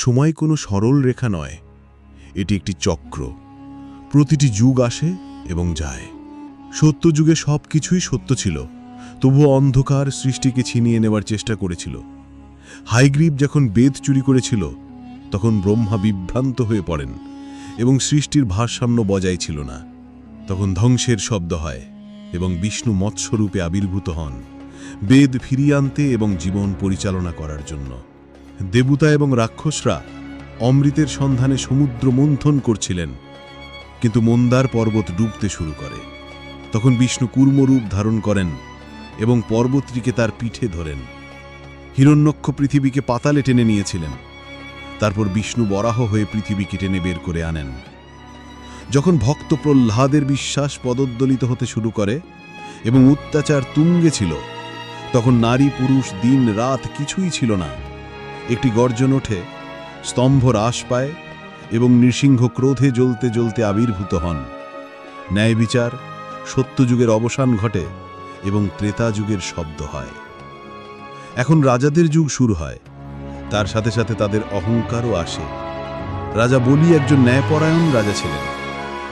সময় কোনো সরল রেখা নয়। এটি একটি চক্র। প্রতিটি যুগ আসে এবং যায়। সত্য যুগে সব কিছুই সত্য ছিল। তবুও অন্ধকার সৃষ্টিকে ছিনিয়ে নেওয়ার চেষ্টা করেছিল। হাইগ্রীব যখন বেদ চুরি করেছিল, তখন ব্রহ্মা বিভ্রান্ত হয়ে পড়েন এবং সৃষ্টির ভারসাম্য বজায় ছিল না। তখন ধ্বংসের শব্দ হয় এবং বিষ্ণু মৎস্যরূপে আবির্ভূত হন। বেদ ফিরিয়ে আনতে এবং জীবন পরিচালনা করার জন্য। দেবতা এবং রাক্ষসরা অমৃতের সন্ধানে সমুদ্র মন্থন করছিলেন। কিন্তু মন্দার পর্বত ডুবতে শুরু করে। তখন বিষ্ণু কুর্মরূপ ধারণ করেন এবং পর্বতটিকে তার পিঠে ধরেন। হিরণ্যক্ষ পৃথিবীকে পাতালে টেনে নিয়েছিলেন। তারপর বিষ্ণু বরাহ হয়ে পৃথিবীকে টেনে বের করে আনেন। যখন ভক্ত প্রহ্লাদের বিশ্বাস পদদ্দলিত হতে শুরু করে এবং অত্যাচার তুঙ্গে ছিল, তখন নারী পুরুষ দিন রাত কিছুই ছিল না। একটি গর্জন ওঠে, স্তম্ভ হ্রাস পায় এবং নৃসিংহ ক্রোধে জ্বলতে জ্বলতে আবির্ভূত হন। ন্যায় বিচার, সত্যযুগের অবসান ঘটে এবং ত্রেতা যুগের শব্দ হয়। এখন রাজাদের যুগ শুরু হয়, তার সাথে সাথে তাদের অহংকারও আসে। রাজা বলি একজন ন্যায়পরায়ণ রাজা ছিলেন,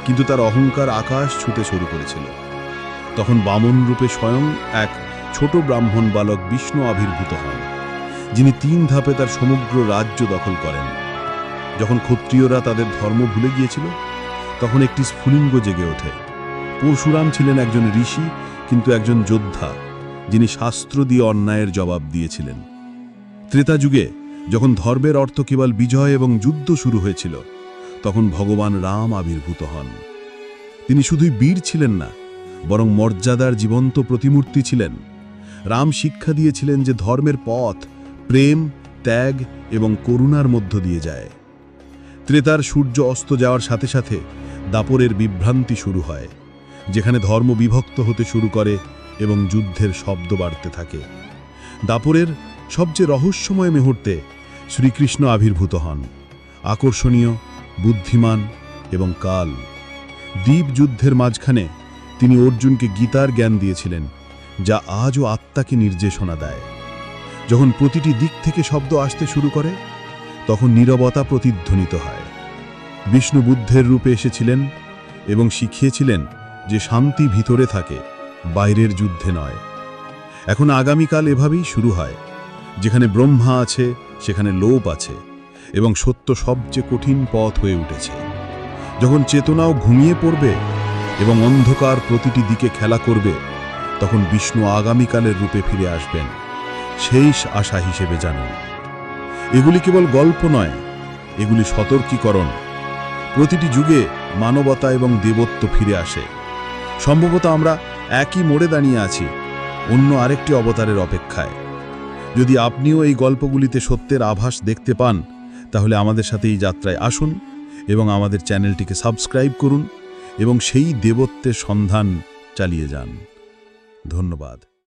কিন্তু তার অহংকার আকাশ ছুতে শুরু করেছিল। তখন বামন রূপে স্বয়ং এক ছোট ব্রাহ্মণ বালক বিষ্ণু আবির্ভূত হন। যিনি তিন ধাপে তার সমগ্র রাজ্য দখল করেন। যখন ক্ষত্রিয়রা তাদের ধর্ম ভুলে গিয়েছিল, তখন একটি স্ফুলিঙ্গ জেগে ওঠে। পরশুরাম ছিলেন একজন ঋষি, কিন্তু একজন যোদ্ধা, যিনি শাস্ত্র দিয়ে অন্যায়ের জবাব দিয়েছিলেন। ত্রেতা যুগে যখন ধর্মের অর্থ কেবল বিজয় এবং যুদ্ধ শুরু হয়েছিল, তখন ভগবান রাম আবির্ভূত হন। তিনি শুধুই বীর ছিলেন না, বরং মর্যাদার জীবন্ত প্রতিমূর্তি ছিলেন। রাম শিক্ষা দিয়েছিলেন যে ধর্মের পথ প্রেম, ত্যাগ এবং করুণার মধ্য দিয়ে যায়। ত্রেতার সূর্য অস্ত যাওয়ার সাথে সাথে দাপরের বিভ্রান্তি শুরু হয়, যেখানে ধর্ম বিভক্ত হতে শুরু করে এবং যুদ্ধের শব্দ বাড়তে থাকে। দাপরের সবচেয়ে রহস্যময় মুহূর্তে শ্রীকৃষ্ণ আবির্ভূত হন, আকর্ষণীয়, বুদ্ধিমান এবং কাল। দ্বীপ যুদ্ধের মাঝখানে তিনি অর্জুনকে গীতার জ্ঞান দিয়েছিলেন, যা আজও আত্মাকে নির্দেশনা দেয়। যখন প্রতিটি দিক থেকে শব্দ আসতে শুরু করে, তখন নীরবতা প্রতিধ্বনিত হয়। বিষ্ণু বুদ্ধের রূপে এসেছিলেন এবং শিখিয়েছিলেন যে শান্তি ভিতরে থাকে, বাইরের যুদ্ধে নয়। এখন আগামীকাল এভাবেই শুরু হয়, যেখানে ব্রহ্মা আছে, সেখানে লোপ আছে এবং সত্য সবচেয়ে কঠিন পথ হয়ে উঠেছে। যখন চেতনাও ঘুমিয়ে পড়বে এবং অন্ধকার প্রতিটি দিকে খেলা করবে, তখন বিষ্ণু আগামীকালের রূপে ফিরে আসবেন। শেষ আশা হিসেবে জানুন। এগুলি কেবল গল্প নয়, এগুলি সতর্কীকরণ। প্রতিটি যুগে মানবতা এবং দেবত্ব ফিরে আসে। সম্ভবত আমরা একই মোড়ে দাঁড়িয়ে আছি, অন্য আরেকটি অবতারের অপেক্ষায়। যদি আপনিও এই গল্পগুলিতে সত্যের আভাস দেখতে পান, তাহলে আমাদের সাথে এই যাত্রায় আসুন এবং আমাদের চ্যানেলটিকে সাবস্ক্রাইব করুন এবং সেই দেবত্বের সন্ধান চালিয়ে যান। ধন্যবাদ।